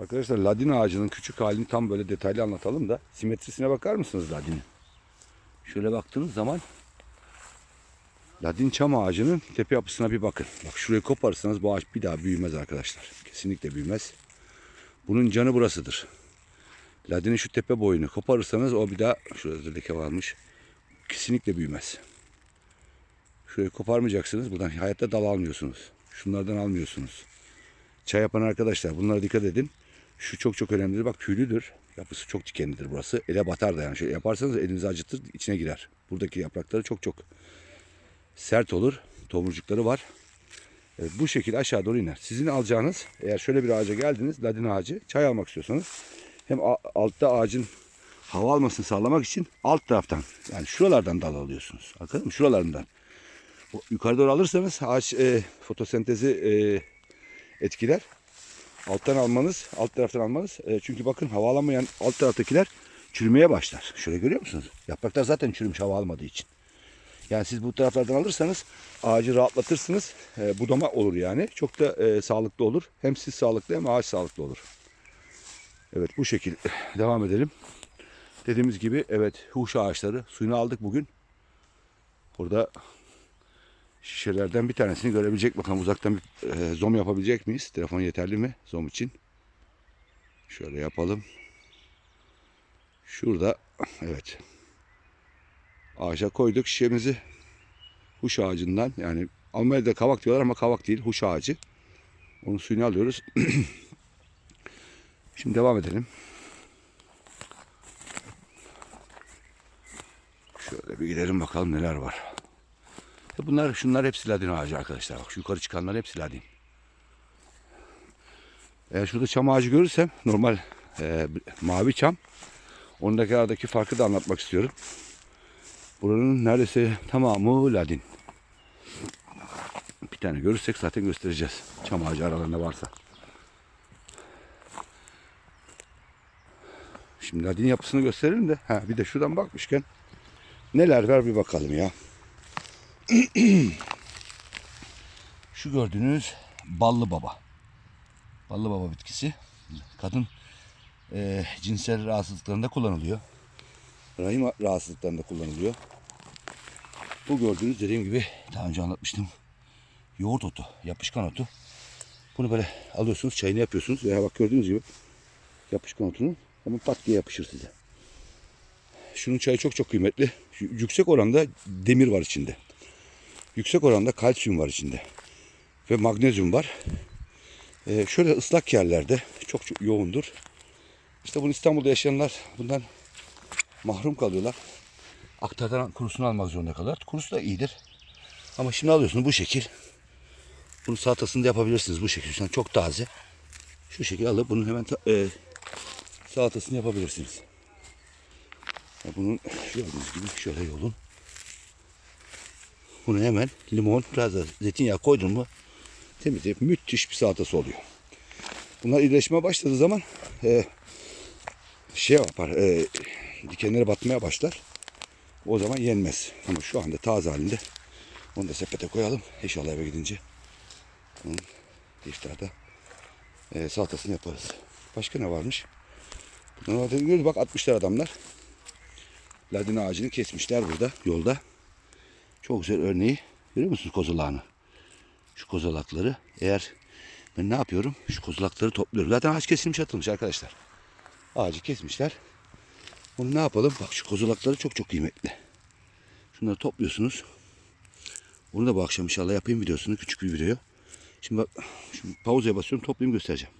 Arkadaşlar ladin ağacının küçük halini tam böyle detaylı anlatalım da simetrisine bakar mısınız ladinin? Şöyle baktığınız zaman ladin çam ağacının tepe yapısına bir bakın. Bak şurayı koparırsanız bu ağaç bir daha büyümez arkadaşlar. Kesinlikle büyümez. Bunun canı burasıdır. Ladinin şu tepe boyunu koparırsanız o bir daha şurada da leke varmış. Kesinlikle büyümez. Şurayı koparmayacaksınız. Buradan hayatta dal almıyorsunuz. Şunlardan almıyorsunuz. Çay yapan arkadaşlar bunlara dikkat edin. Şu çok çok önemlidir. Bak tüylüdür. Yapısı çok dikenlidir burası. Ele batar da yani. Şöyle yaparsanız elinizi acıtır içine girer. Buradaki yaprakları çok çok sert olur. Tomurcukları var. Evet, bu şekilde aşağı doğru iner. Sizin alacağınız eğer şöyle bir ağaca geldiniz ladin ağacı çay almak istiyorsanız hem altta ağacın hava almasını sağlamak için alt taraftan yani şuralardan dal alıyorsunuz. Anladın mı? Şuralarından. Yukarı doğru alırsanız ağaç e, fotosentezi e, etkiler. Alttan almanız, alt taraftan almanız. E, çünkü bakın hava alt taraftakiler çürümeye başlar. Şöyle görüyor musunuz? Yapraklar zaten çürümüş hava almadığı için. Yani siz bu taraflardan alırsanız ağacı rahatlatırsınız. E, budama olur yani. Çok da e, sağlıklı olur. Hem siz sağlıklı hem ağaç sağlıklı olur. Evet bu şekil devam edelim. Dediğimiz gibi evet huş ağaçları suyunu aldık bugün. Burada şişelerden bir tanesini görebilecek bakalım uzaktan bir e, zoom yapabilecek miyiz? Telefon yeterli mi zoom için? Şöyle yapalım. Şurada evet. Ağaca koyduk şişemizi. Huş ağacından yani Almanya'da kavak diyorlar ama kavak değil huş ağacı. Onun suyunu alıyoruz. Şimdi devam edelim. Şöyle bir gidelim bakalım neler var. Bunlar şunlar hepsi ladin ağacı arkadaşlar. Bak şu yukarı çıkanlar hepsi ladin. Eğer şurada çam ağacı görürsem normal e, mavi çam. Ondaki aradaki farkı da anlatmak istiyorum. Buranın neredeyse tamamı ladin. Bir tane görürsek zaten göstereceğiz. Çam ağacı aralarında varsa. Şimdi ladin yapısını gösterelim de. Ha, bir de şuradan bakmışken neler var bir bakalım ya. Şu gördüğünüz ballı baba. Ballı baba bitkisi. Kadın e, cinsel rahatsızlıklarında kullanılıyor. Rahim rahatsızlıklarında kullanılıyor. Bu gördüğünüz dediğim gibi daha önce anlatmıştım. Yoğurt otu, yapışkan otu. Bunu böyle alıyorsunuz, çayını yapıyorsunuz. Veya bak gördüğünüz gibi yapışkan otunun hemen pat diye yapışır size. Şunun çayı çok çok kıymetli. Yüksek oranda demir var içinde. Yüksek oranda kalsiyum var içinde. Ve magnezyum var. Ee, şöyle ıslak yerlerde çok, çok yoğundur. İşte bunu İstanbul'da yaşayanlar bundan mahrum kalıyorlar. Aktardan kurusunu almak zorunda kalıyorlar. Kurusu da iyidir. Ama şimdi alıyorsunuz bu şekil. Bunu salatasını da yapabilirsiniz bu şekil. An çok taze. Şu şekil alıp bunun hemen e, salatasını yapabilirsiniz. Ya bunun gördüğünüz gibi şöyle yolun. Bunu hemen limon, biraz da zeytinyağı koydun mu temizleyip müthiş bir salatası oluyor. Bunlar iyileşmeye başladığı zaman e, şey yapar, e, dikenleri batmaya başlar. O zaman yenmez. Ama şu anda taze halinde onu da sepete koyalım. İnşallah eve gidince onun iftarda e, salatasını yaparız. Başka ne varmış? Bunlar zaten görüyoruz bak atmışlar adamlar. Ladin ağacını kesmişler burada yolda. Çok güzel örneği. Görüyor musunuz kozalağını? Şu kozalakları. Eğer ben ne yapıyorum? Şu kozalakları topluyorum. Zaten ağaç kesilmiş atılmış arkadaşlar. Ağacı kesmişler. Bunu ne yapalım? Bak şu kozalakları çok çok kıymetli. Şunları topluyorsunuz. Bunu da bu akşam inşallah yapayım videosunu. Küçük bir video. Şimdi bak şimdi pauzaya basıyorum toplayayım göstereceğim.